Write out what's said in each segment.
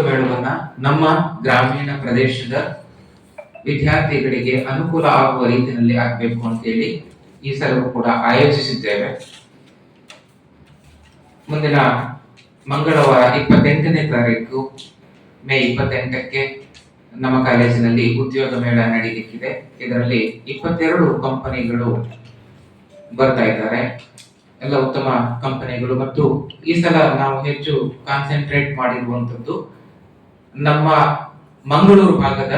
ಮೇಳವನ್ನ ನಮ್ಮ ಗ್ರಾಮೀಣ ಪ್ರದೇಶದ ವಿದ್ಯಾರ್ಥಿಗಳಿಗೆ ಅನುಕೂಲ ಆಗುವ ರೀತಿಯಲ್ಲಿ ಆಗಬೇಕು ಅಂತೇಳಿ ಈ ಸಲವೂ ಕೂಡ ಆಯೋಜಿಸಿದ್ದೇವೆ. ಮುಂದಿನ ಮಂಗಳವಾರ ಇಪ್ಪತ್ತೆಂಟನೇ ತಾರೀಕು, ಮೇ ಇಪ್ಪತ್ತೆಂಟಕ್ಕೆ ನಮ್ಮ ಕಾಲೇಜಿನಲ್ಲಿ ಉದ್ಯೋಗ ಮೇಳ ನಡೀಲಿಕ್ಕಿದೆ. ಇದರಲ್ಲಿ ಇಪ್ಪತ್ತೆರಡು ಕಂಪನಿಗಳು ಬರ್ತಾ ಇದ್ದಾರೆ. ಎಲ್ಲ ಉತ್ತಮ ಕಂಪನಿಗಳು ಮತ್ತು ಈ ಸಲ ನಾವು ಹೆಚ್ಚು ಕಾನ್ಸಂಟ್ರೇಟ್ ಮಾಡಿರುವಂತದ್ದು ನಮ್ಮ ಮಂಗಳೂರು ಭಾಗದ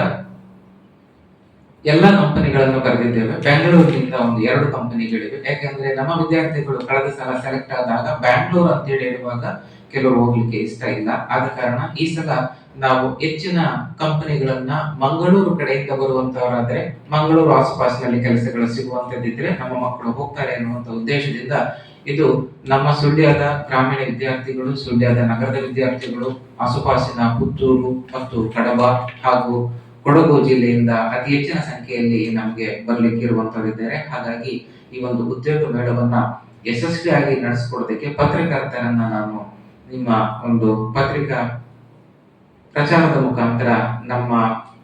ಎಲ್ಲ ಕಂಪನಿಗಳನ್ನು ಕರೆದಿದ್ದೇವೆ. ಬೆಂಗಳೂರಿನಿಂದ ಒಂದು ಎರಡು ಕಂಪನಿಗಳಿವೆ. ಯಾಕೆಂದ್ರೆ ನಮ್ಮ ವಿದ್ಯಾರ್ಥಿಗಳು ಕಳೆದ ಸಲ ಸೆಲೆಕ್ಟ್ ಆದಾಗ ಬ್ಯಾಂಗ್ಳೂರ್ ಅಂತೇಳಿ ಹೇಳುವಾಗ ಕೆಲವರು ಹೋಗ್ಲಿಕ್ಕೆ ಇಷ್ಟ ಇಲ್ಲ. ಆದ ಕಾರಣ ಈ ಸಲ ನಾವು ಹೆಚ್ಚಿನ ಕಂಪನಿಗಳನ್ನ ಮಂಗಳೂರು ಕಡೆಯಿಂದ ಬರುವಂತವರಾದ್ರೆ ಮಂಗಳೂರು ಆಸುಪಾಸಿನಲ್ಲಿ ಕೆಲಸಗಳು ಸಿಗುವಂತದ್ದಿದ್ರೆ ನಮ್ಮ ಮಕ್ಕಳು ಹೋಗ್ತಾರೆ ಎನ್ನುವಂತ ಉದ್ದೇಶದಿಂದ ಇದು ನಮ್ಮ ಸುಳ್ಯದ ಗ್ರಾಮೀಣ ವಿದ್ಯಾರ್ಥಿಗಳು ಸುಳ್ಯದ ನಗರದ ವಿದ್ಯಾರ್ಥಿಗಳು, ಆಸುಪಾಸಿನ ಪುತ್ತೂರು ಮತ್ತು ಕಡಬ ಹಾಗೂ ಕೊಡಗು ಜಿಲ್ಲೆಯಿಂದ ಅತಿ ಹೆಚ್ಚಿನ ಸಂಖ್ಯೆಯಲ್ಲಿ ನಮಗೆ ಬರಲಿಕ್ಕೆ ಇರುವಂತವರಿದ್ದಾರೆ ಹಾಗಾಗಿ ಈ ಒಂದು ಉದ್ಯೋಗ ಮೇಳವನ್ನ ಯಶಸ್ವಿಯಾಗಿ ನಡೆಸಿಕೊಡೋದಕ್ಕೆ ಪತ್ರಕರ್ತರನ್ನ ನಾನು ನಿಮ್ಮ ಒಂದು ಪತ್ರಿಕಾ ಪ್ರಚಾರದ ಮುಖಾಂತರ ನಮ್ಮ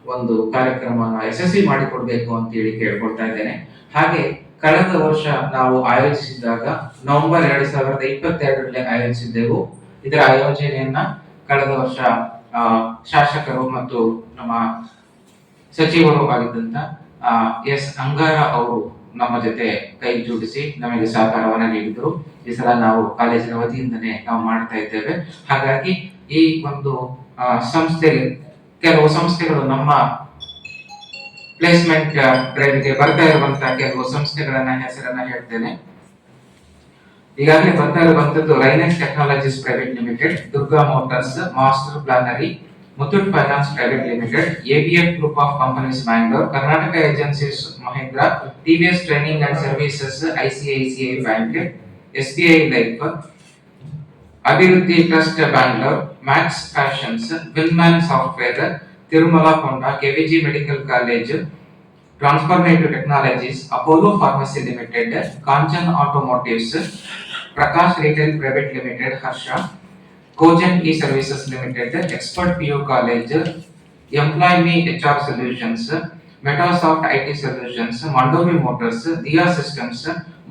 ಒಂದು ಕಾರ್ಯಕ್ರಮವನ್ನು ಯಶಸ್ವಿ ಮಾಡಿಕೊಡ್ಬೇಕು ಅಂತ ಹೇಳಿ ಕೇಳ್ಕೊಳ್ತಾ ಇದ್ದೇನೆ. ಹಾಗೆ ಕಳೆದ ವರ್ಷ ನಾವು ಆಯೋಜಿಸಿದಾಗ ನವೆಂಬರ್ ಎರಡ್ ಸಾವಿರದ ಇಪ್ಪತ್ತೆರಡರಲ್ಲಿ ಆಯೋಜಿಸಿದ್ದೆವು. ಇದರ ಆಯೋಜನೆಯನ್ನ ಕಳೆದ ವರ್ಷ ಶಾಸಕರು ಮತ್ತು ನಮ್ಮ ಸಚಿವರು ಆಗಿದ್ದಂತ ಎಸ್ ಅಂಗಾರ ಅವರು ನಮ್ಮ ಜೊತೆ ಕೈ ಜೋಡಿಸಿ ನಮಗೆ ಸಹಕಾರವನ್ನ ನೀಡಿದರು. ಈ ಸಲ ನಾವು ಕಾಲೇಜಿನ ವತಿಯಿಂದನೇ ನಾವು ಮಾಡ್ತಾ ಇದ್ದೇವೆ. ಹಾಗಾಗಿ ಈ ಒಂದು ಸಂಸ್ಥೆ ಕೆಲವು ಸಂಸ್ಥೆಗಳು ನಮ್ಮ ಪ್ಲೇಸ್ಮೆಂಟ್ ಡ್ರೈವ್ಗೆ ಬರ್ತಾ ಇರುವಂತಹ ಕೆಲವು ಸಂಸ್ಥೆಗಳನ್ನ ಹೆಸರನ್ನ ಹೇಳ್ತೇನೆ ಈಗಾಗಲೇ ಬರ್ತಾ ಇರುವಂತದ್ದು Rainex technologies private limited Durga motors master ಪ್ಲಾನರಿ Muthoot finance private limited ABF group of companies Bangalore Karnataka agencies Mahindra TVS training and services ICICI bank SBI life Abhivruddhi trust Bangalore Max fashions Wilman software Tirumala Konda KVG medical college transformative technologies, Apollo pharmacy limited, Kanchan automotives, Prakash retail private limited, Harsha, Cogen E services limited, expert PU college, employ me H R solutions Metasoft IT solutions, ಮಂಡೋಮಿ motors, Diya systems,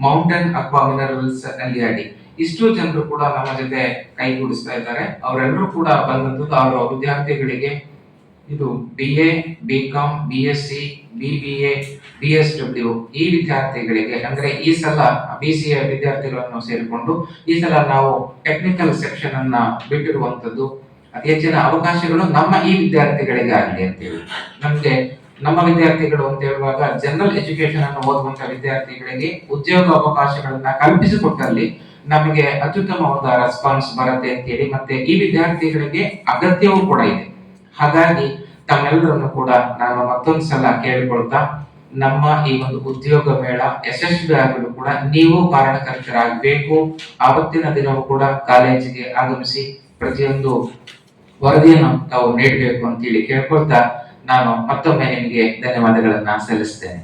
mountain aqua minerals LED ಇಷ್ಟು ಜನರು ಕೂಡ ನಮ್ಮ ಜೊತೆ ಕೈಗೂಡಿಸ್ತಾ ಇದ್ದಾರೆ. ಅವರೆಲ್ಲರೂ ಕೂಡ ಬಂದದ್ದು ಅವರ ವಿದ್ಯಾರ್ಥಿಗಳಿಗೆ ಇದು B A B com B S C B B A B S W ಈ ವಿದ್ಯಾರ್ಥಿಗಳಿಗೆ ಅಂದ್ರೆ ಈ ಸಲ ಬಿ ಸಿ ಎ ವಿದ್ಯಾರ್ಥಿಗಳನ್ನು ಸೇರಿಕೊಂಡು ಈ ಸಲ ನಾವು ಟೆಕ್ನಿಕಲ್ ಸೆಕ್ಷನ್ ಅನ್ನ ಬಿಟ್ಟಿರುವಂತದ್ದು ಅತಿ ಹೆಚ್ಚಿನ ಅವಕಾಶಗಳು ನಮ್ಮ ಈ ವಿದ್ಯಾರ್ಥಿಗಳಿಗೆ ಆಗಲಿ ಅಂತೇಳಿ ನಮ್ಗೆ ನಮ್ಮ ವಿದ್ಯಾರ್ಥಿಗಳು ಅಂತ ಹೇಳುವಾಗ ಜನರಲ್ ಎಜುಕೇಶನ್ ಅನ್ನು ಓದುವಂತಹ ವಿದ್ಯಾರ್ಥಿಗಳಿಗೆ ಉದ್ಯೋಗ ಅವಕಾಶಗಳನ್ನ ಕಲ್ಪಿಸಿಕೊಟ್ಟಲ್ಲಿ ನಮಗೆ ಅತ್ಯುತ್ತಮವಾದ ರೆಸ್ಪಾನ್ಸ್ ಬರುತ್ತೆ ಅಂತೇಳಿ ಮತ್ತೆ ಈ ವಿದ್ಯಾರ್ಥಿಗಳಿಗೆ ಅಗತ್ಯವೂ ಕೂಡ ಇದೆ. ಹಾಗಾಗಿ ತಮ್ಮೆಲ್ಲರನ್ನು ಕೂಡ ನಾನು ಮತ್ತೊಂದು ಸಲ ಕೇಳಿಕೊಳ್ತಾ, ನಮ್ಮ ಈ ಒಂದು ಉದ್ಯೋಗ ಮೇಳ ಯಶಸ್ವಿ ಆಗಲು ಕೂಡ ನೀವು ಕಾರಣಕರ್ತರಾಗಬೇಕು. ಆವತ್ತಿನ ದಿನವೂ ಕೂಡ ಕಾಲೇಜಿಗೆ ಆಗಮಿಸಿ ಪ್ರತಿಯೊಂದು ವರದಿಯನ್ನು ತಾವು ನೀಡಬೇಕು ಅಂತೇಳಿ ಕೇಳ್ಕೊಳ್ತಾ, ನಾನು ಮತ್ತೊಮ್ಮೆ ನಿಮಗೆ ಧನ್ಯವಾದಗಳನ್ನ ಸಲ್ಲಿಸ್ತೇನೆ.